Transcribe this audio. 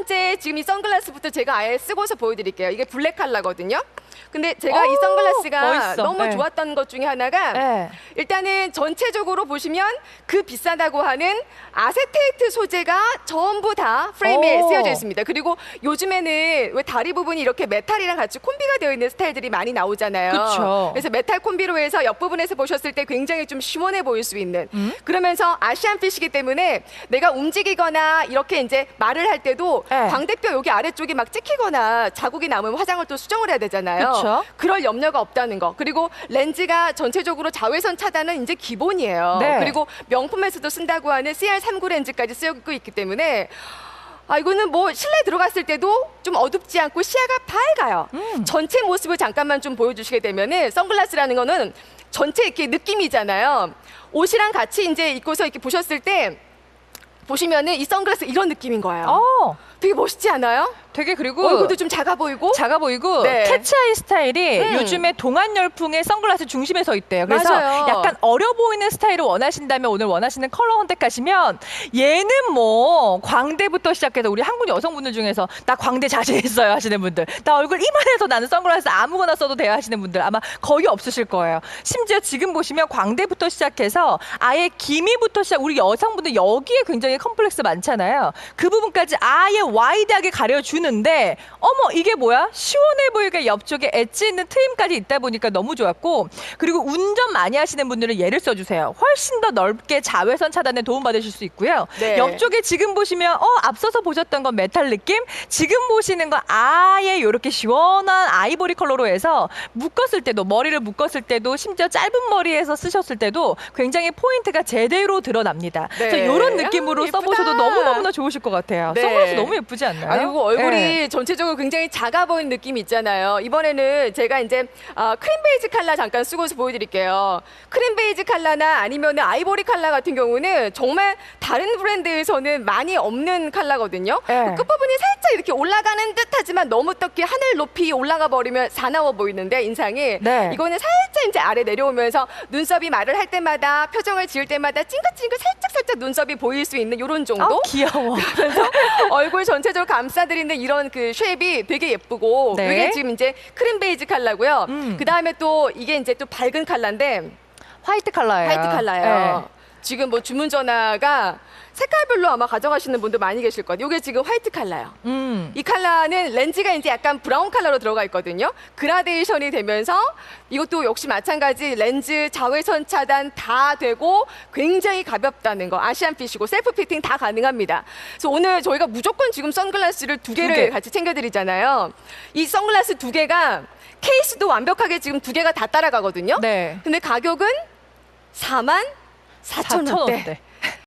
번째 지금 이 선글라스부터 제가 아예 쓰고서 보여드릴게요. 이게 블랙 컬러거든요. 근데 제가 이 오, 선글라스가 멋있어. 너무 네. 좋았던 것 중에 하나가 네. 일단은 전체적으로 보시면 그 비싸다고 하는 아세테이트 소재가 전부 다 프레임에 오. 쓰여져 있습니다. 그리고 요즘에는 왜 다리 부분이 이렇게 메탈이랑 같이 콤비가 되어 있는 스타일들이 많이 나오잖아요. 그쵸. 그래서 메탈 콤비로 해서 옆부분에서 보셨을 때 굉장히 좀 시원해 보일 수 있는 음? 그러면서 아시안 핏이기 때문에 내가 움직이거나 이렇게 이제 말을 할 때도 네. 광대뼈 여기 아래쪽이 막 찍히거나 자국이 남으면 화장을 또 수정을 해야 되잖아요. 그쵸. 그럴 염려가 없다는 거. 그리고 렌즈가 전체적으로 자외선 차단은 이제 기본이에요. 네. 그리고 명품에서도 쓴다고 하는 CR39 렌즈까지 쓰고 있기 때문에 아 이거는 뭐 실내 들어갔을 때도 좀 어둡지 않고 시야가 밝아요. 음. 전체 모습을 잠깐만 좀 보여주시게 되면은 선글라스라는 거는 전체 이렇게 느낌이잖아요. 옷이랑 같이 이제 입고서 이렇게 보셨을 때 보시면은 이 선글라스 이런 느낌인 거예요. 어, 되게 멋있지 않아요? 되게 그리고 얼굴도 좀 작아 보이고. 작아 보이고 네. 캐치아이 스타일이 음. 요즘에 동안 열풍의 선글라스 중심에 서 있대요. 그래서 맞아요. 약간 어려 보이는 스타일을 원하신다면 오늘 원하시는 컬러 선택하시면 얘는 뭐 광대부터 시작해서 우리 한국 여성분들 중에서 나 광대 자신 있어요 하시는 분들, 나 얼굴 이만해서 나는 선글라스 아무거나 써도 돼요 하시는 분들 아마 거의 없으실 거예요. 심지어 지금 보시면 광대부터 시작해서 아예 기미부터 시작 우리 여성분들 여기에 굉장히 컴플렉스 많잖아요. 그 부분까지 아예 와이드하게 가려주는데 어머 이게 뭐야 시원해 보이게 옆쪽에 엣지 있는 트임까지 있다 보니까 너무 좋았고 그리고 운전 많이 하시는 분들은 얘를 써주세요 훨씬 더 넓게 자외선 차단에 도움 받으실 수 있고요 네. 옆쪽에 지금 보시면 어 앞서서 보셨던 건 메탈 느낌 지금 보시는 건 아예 이렇게 시원한 아이보리 컬러로 해서 묶었을 때도 머리를 묶었을 때도 심지어 짧은 머리에서 쓰셨을 때도 굉장히 포인트가 제대로 드러납니다 네. 그래서 이런 느낌으로 아. 써보셔도 너무너무나 좋으실 것 같아요 네. 선글라스 너무 예쁘지 않나요? 아, 그리고 얼굴이 네. 전체적으로 굉장히 작아 보이는 느낌이 있잖아요. 이번에는 제가 이제 아, 크림 베이지 컬러 잠깐 쓰고 서 보여드릴게요. 크림 베이지 컬러나 아니면 아이보리 컬러 같은 경우는 정말 다른 브랜드에서는 많이 없는 컬러거든요. 네. 그 끝부분이 살짝 이렇게 올라가는 듯하지만 너무 떡히 하늘 높이 올라가 버리면 사나워 보이는데 인상이 네. 이거는 살짝 이제 아래 내려오면서 눈썹이 말을 할 때마다 표정을 지을 때마다 찡긋찡긋 살짝 살짝 눈썹이 보일 수 있는 이런 정도. 아, 귀여워. 얼굴 전체적으로 감싸드리는 이런 그 쉐입이 되게 예쁘고 네. 이게 지금 이제 크림 베이지 컬러고요. 음. 그 다음에 또 이게 이제 또 밝은 컬러인데 화이트 컬러예요. 화이트 컬러예요. 네. 지금 뭐 주문 전화가 색깔별로 아마 가져가시는 분들 많이 계실 거예요. 이게 지금 화이트 컬러예요. 음. 이 컬러는 렌즈가 이제 약간 브라운 컬러로 들어가 있거든요. 그라데이션이 되면서 이것도 역시 마찬가지 렌즈 자외선 차단 다 되고 굉장히 가볍다는 거 아시안 핏이고 셀프 피팅 다 가능합니다. 그래서 오늘 저희가 무조건 지금 선글라스를 두 개를 개. 같이 챙겨드리잖아요. 이 선글라스 두 개가 케이스도 완벽하게 지금 두 개가 다 따라가거든요. 네. 근데 가격은 4만 4천 4천 원대. 원대.